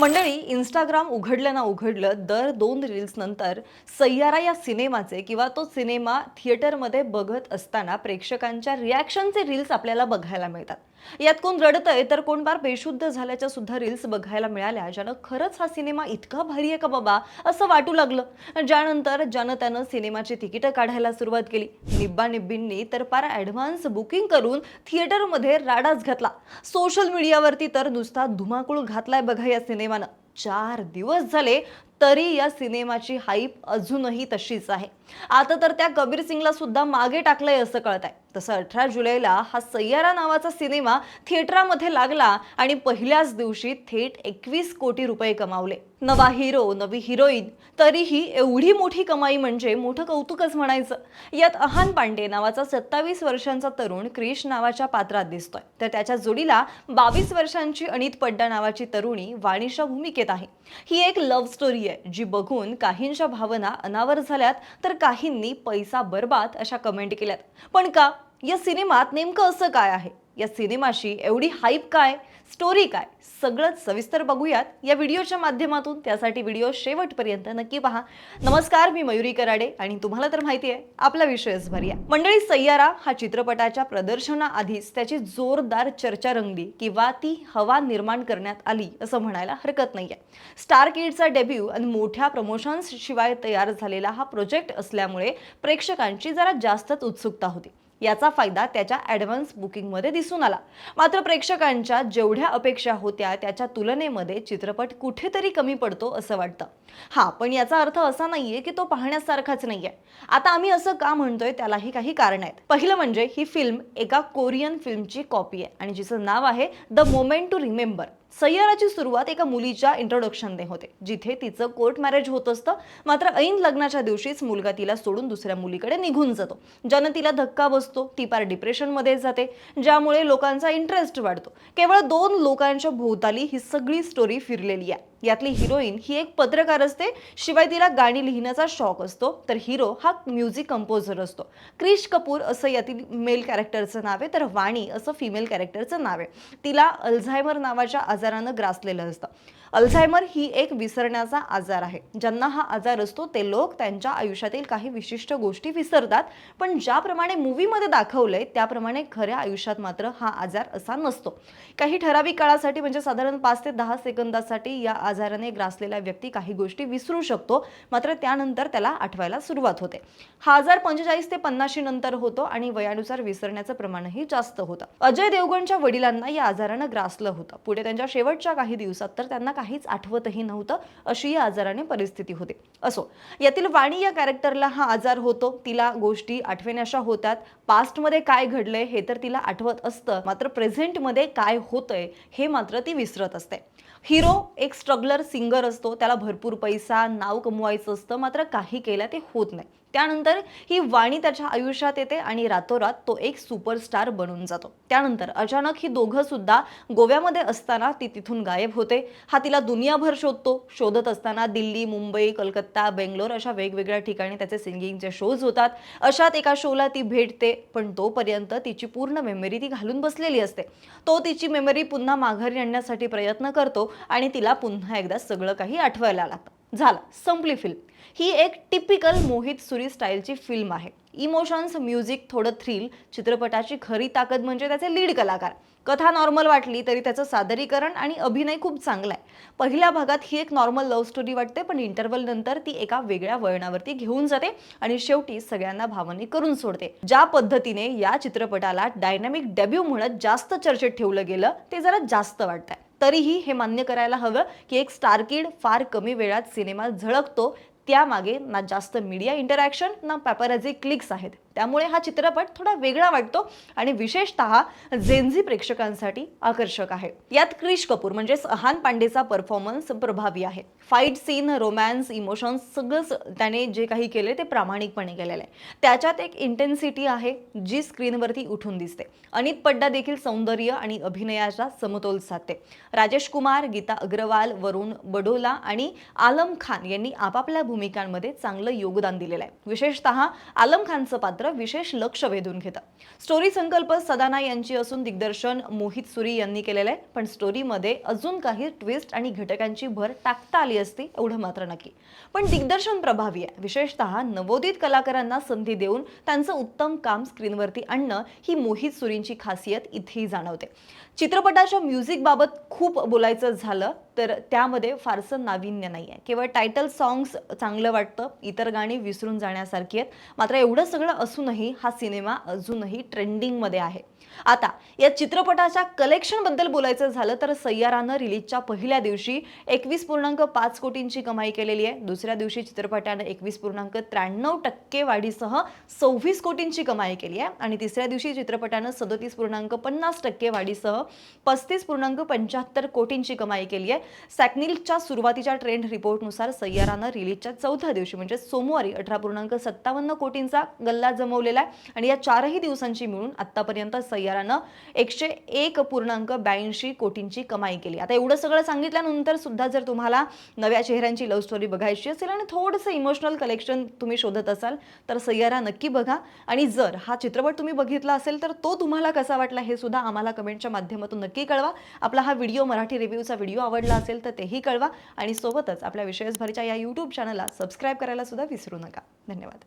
मंडळी इंस्टाग्राम उघडलं ना उघडलं दर दोन रील्स नंतर सय्यारा या सिनेमाचे किंवा तो सिनेमा थिएटरमध्ये बघत असताना प्रेक्षकांच्या रिॲक्शनचे रील्स आपल्याला बघायला मिळतात. यात कोण रडतंय तर कोण बार बेशुद्ध झाल्याच्या सुद्धा रील्स बघायला मिळाल्या ज्यानं खरंच हा सिनेमा इतका भारी आहे का बाबा? असं वाटू लागलं. ज्यानंतर ज्यानं त्यानं सिनेमाची तिकीटं काढायला सुरुवात केली. निब्बा निब्बींनी तर फार ॲडव्हान्स बुकिंग करून थिएटरमध्ये राडाच घातला. सोशल मीडियावरती तर नुसता धुमाकूळ घातलाय बघा या सिनेमा सिनेमानं चार दिवस झाले तरी या सिनेमाची हाईप अजूनही तशीच आहे. आता तर त्या कबीर सिंगला सुद्धा मागे टाकलंय असं कळत आहे तसं अठरा जुलैला हा सय्यारा नावाचा सिनेमा थिएटरामध्ये लागला आणि पहिल्याच दिवशी थेट एकवीस कोटी रुपये कमावले. नवा हिरो नवी हिरोईन तरीही एवढी मोठी कमाई म्हणजे मोठं कौतुकच म्हणायचं. यात अहान पांडे नावाचा सत्तावीस वर्षांचा तरुण क्रिश नावाच्या पात्रात दिसतोय. तर त्याच्या जोडीला बावीस वर्षांची अनित पड्डा नावाची तरुणी वाणीच्या भूमिकेत आहे. ही एक लव्ह स्टोरी आहे जी बघून काहींच्या भावना अनावर झाल्यात तर काहींनी पैसा बर्बाद अशा कमेंट केल्यात. पण का? या सिनेमात नेमकं असं काय आहे? या सिनेमाशी एवढी हाईप काय? स्टोरी काय? सगळंच सविस्तर बघूयात. या व्हिडिओच्या माध्यमातून त्यासाठी व्हिडिओ शेवटपर्यंत नक्की पहा. नमस्कार मी मयुरी कराडे आणि तुम्हाला तर माहिती आहे आपला विषयच भरूया मंडळी सय्यारा हा चित्रपटाच्या प्रदर्शनाआधीच त्याची जोरदार चर्चा रंगली किंवा ती हवा निर्माण करण्यात आली असं म्हणायला हरकत नाहीये. स्टार किडचा डेब्यू आणि मोठ्या प्रमोशन्स शिवाय तयार झालेला हा प्रोजेक्ट असल्यामुळे प्रेक्षकांची जरा जास्तच उत्सुकता होती. याचा फायदा त्याच्या ॲडव्हान्स बुकिंगमध्ये दिसून आला. मात्र प्रेक्षकांच्या जेवढ्या अपेक्षा होत्या त्याच्या तुलनेमध्ये चित्रपट कुठेतरी कमी पडतो असं वाटतं. हा पण याचा अर्थ असा नाहीये की तो पाहण्यासारखाच नाहीये. आता आम्ही असं का म्हणतोय त्यालाही काही कारण आहेत. पहिलं म्हणजे ही फिल्म एका कोरियन फिल्मची कॉपी आहे आणि जिचं नाव आहे द मोमेंट टू रिमेंबर सय्याराची सुरुवात एका मुलीच्या इंट्रोडक्शनने होते जिथे तिचं कोर्ट मॅरेज होत असतं. मात्र ऐन लग्नाच्या दिवशीच मुलगा तिला सोडून दुसऱ्या मुलीकडे निघून जातो. ज्यानं तिला धक्का बसतो ती पार डिप्रेशनमध्ये जाते ज्यामुळे लोकांचा इंटरेस्ट वाढतो. केवळ दोन लोकांच्या भोवताली ही सगळी स्टोरी फिरलेली आहे. यातली हिरोईन ही एक पत्रकार असते. शिवाय तिला गाणी लिहिण्याचा शौक असतो. तर हिरो हा म्युझिक कंपोजर असतो. क्रिश कपूर असं यातील मेल कॅरेक्टरचं नाव आहे. तर वाणी असं फिमेल कॅरेक्टरचं नाव आहे. तिला अल्झायमर नावाच्या आजारानं ग्रासलेलं असतं. अल्झायमर ही एक विसरण्याचा आजार आहे. ज्यांना हा आजार असतो ते लोक त्यांच्या आयुष्यातील काही विशिष्ट गोष्टी विसरतात. पण ज्याप्रमाणे मूवीमध्ये दाखवलंय त्याप्रमाणे खऱ्या आयुष्यात मात्र हा आजार असा नसतो. काही ठराविक काळासाठी म्हणजे साधारण पाच ते दहा सेकंदासाठी या आजाराने ग्रासलेला व्यक्ती काही गोष्टी विसरू शकतो. मात्र त्यानंतर त्याला आठवायला सुरुवात होते. हा आजार पंचेचाळीस ते पन्नाशी नंतर होतो आणि वयानुसार विसरण्याचं प्रमाणही जास्त होतं. अजय देवगणच्या वडिलांना या आजारानं ग्रासलं होतं. पुढे त्यांच्या शेवटच्या काही दिवसात तर त्यांना काहीच आठवतही नव्हतं अशी या आजाराने परिस्थिती होती. असो यातील वाणी या कॅरेक्टरला हा आजार होतो. तिला गोष्टी आठवण्याशा होतात. पास्टमध्ये काय घडलंय हे तर तिला आठवत असतं. मात्र प्रेझेंटमध्ये काय होतंय हे मात्र ती विसरत असते. हिरो एक स्ट्रगलर सिंगर असतो त्याला भरपूर पैसा नाव कमवायचं असतं मात्र काही केलं ते होत नाही. त्यानंतर ही वाणी त्याच्या आयुष्यात येते आणि रातोरात तो एक सुपरस्टार बनून जातो. त्यानंतर अचानक ही दोघं सुद्धा गोव्यामध्ये असताना ती तिथून गायब होते. हा तिला दुनियाभर शोधतो. शोधत असताना दिल्ली मुंबई कलकत्ता बेंगलोर अशा वेगवेगळ्या ठिकाणी त्याचे सिंगिंगचे शोज होतात. अशात एका शोला ती भेटते पण तोपर्यंत तिची पूर्ण मेमरी ती घालून बसलेली असते. तो तिची मेमरी पुन्हा माघारी आणण्यासाठी प्रयत्न करतो आणि तिला पुन्हा एकदा सगळं काही आठवायला लागतं. झालं. संपली फिल्म ही एक टिपिकल मोहित सुरी स्टाईलची फिल्म आहे. इमोशन्स म्युझिक थोडं थ्रिल चित्रपटाची खरी ताकद म्हणजे त्याचे लीड कलाकार. कथा नॉर्मल वाटली तरी त्याचं सादरीकरण आणि अभिनय खूप चांगला आहे. पहिल्या भागात ही एक नॉर्मल लव्ह स्टोरी वाटते पण इंटरवल नंतर ती एका वेगळ्या वळणावरती घेऊन जाते आणि शेवटी सगळ्यांना भावनिक करून सोडते. ज्या पद्धतीने या चित्रपटाला डायनॅमिक डेब्यू म्हणत जास्त चर्चेत ठेवलं गेलं ते जरा जास्त वाटतंय. तरीही हे मान्य करायला हवं की एक स्टारकिड फार कमी वेळात सिनेमात झळकतो त्यामागे ना जास्त मीडिया इंटरॅक्शन ना पॅपराझी क्लिक्स आहेत. त्यामुळे हा चित्रपट थोडा वेगळा वाटतो आणि विशेषतः जेन्झी प्रेक्षकांसाठी आकर्षक आहे. यात क्रिश कपूर म्हणजेच अहान पांडेचा परफॉर्मन्स प्रभावी आहे. फाईट सीन रोमॅन्स इमोशन्स सगळंच त्याने जे काही केले ते प्रामाणिकपणे केलेलं आहे. त्याच्यात एक इंटेन्सिटी आहे जी स्क्रीनवरती उठून दिसते. अनित पड्डा देखील सौंदर्य आणि अभिनयाचा समतोल साधते. राजेश कुमार गीता अग्रवाल वरुण बडोला आणि आलम खान यांनी आपापल्या भूमिकांमध्ये चांगलं योगदान दिलेलं आहे. विशेषतः आलम खानचं पात्र विशेष लक्ष वेधून घेतं. स्टोरी संकल्प सदाना यांची असून दिग्दर्शन मोहित सुरी यांनी केलेलं आहे. पण स्टोरीमध्ये अजून काही ट्विस्ट आणि घटकांची भर टाकता आली असती एवढं मात्र नक्की. पण दिग्दर्शन प्रभावी आहे. विशेषतः नवोदित कलाकारांना संधी देऊन त्यांचं उत्तम काम स्क्रीनवरती आणणं ही मोहित सुरींची खासियत इथेही जाणवते. चित्रपटाच्या म्युझिक बाबत खूप बोलायचं झालं तर त्यामध्ये फारसं नाविन्य नाही आहे केवळ टायटल सॉंग्स चांगलं वाटतं इतर गाणी विसरून जाण्यासारखी आहेत. मात्र एवढं सगळं असूनही हा सिनेमा अजूनही ट्रेंडिंगमध्ये आहे. आता या चित्रपटाच्या कलेक्शनबद्दल बोलायचं झालं तर सय्यारानं रिलीजच्या पहिल्या दिवशी एकवीस पूर्णांक पाच कोटींची कमाई केलेली आहे. दुसऱ्या दिवशी चित्रपटानं एकवीस पूर्णांक त्र्याण्णव टक्के वाढीसह सव्वीस कोटींची कमाई केली आहे. आणि तिसऱ्या दिवशी चित्रपटानं सदतीस पूर्णांक पन्नास टक्के वाढीसह पस्तीस पूर्णांक पंच्याहत्तर कोटींची कमाई केली आहे. सॅकनिलच्या सुरुवातीच्या ट्रेंड रिपोर्टनुसार सय्यारानं रिलीजच्या चौथ्या दिवशी म्हणजे सोमवारी अठरा पूर्णांक सत्तावन्न कोटींचा गल्ला जमवलेला आहे. आणि या चारही दिवसांची मिळून आतापर्यंत सय्यारानं एकशे एक पूर्णांक ब्याऐंशी कोटींची कमाई केली. आता एवढं सगळं सांगितल्यानंतर सुद्धा जर तुम्हाला नव्या चेहऱ्यांची लव्ह स्टोरी बघायची असेल आणि थोडंसं इमोशनल कलेक्शन तुम्ही शोधत असाल तर सय्यारा नक्की बघा. आणि जर हा चित्रपट तुम्ही बघितला असेल तर तो तुम्हाला कसा वाटला हे सुद्धा आम्हाला कमेंटच्या माध्यमातून नक्की कळवा. आपला हा व्हिडिओ मराठी रिव्ह्यूचा व्हिडिओ आवडला असेल तर तेही कळवा. आणि सोबतच आपल्या विषयसभरच्या या यूट्यूब चॅनलला सबस्क्राईब करायला सुद्धा विसरू नका. धन्यवाद.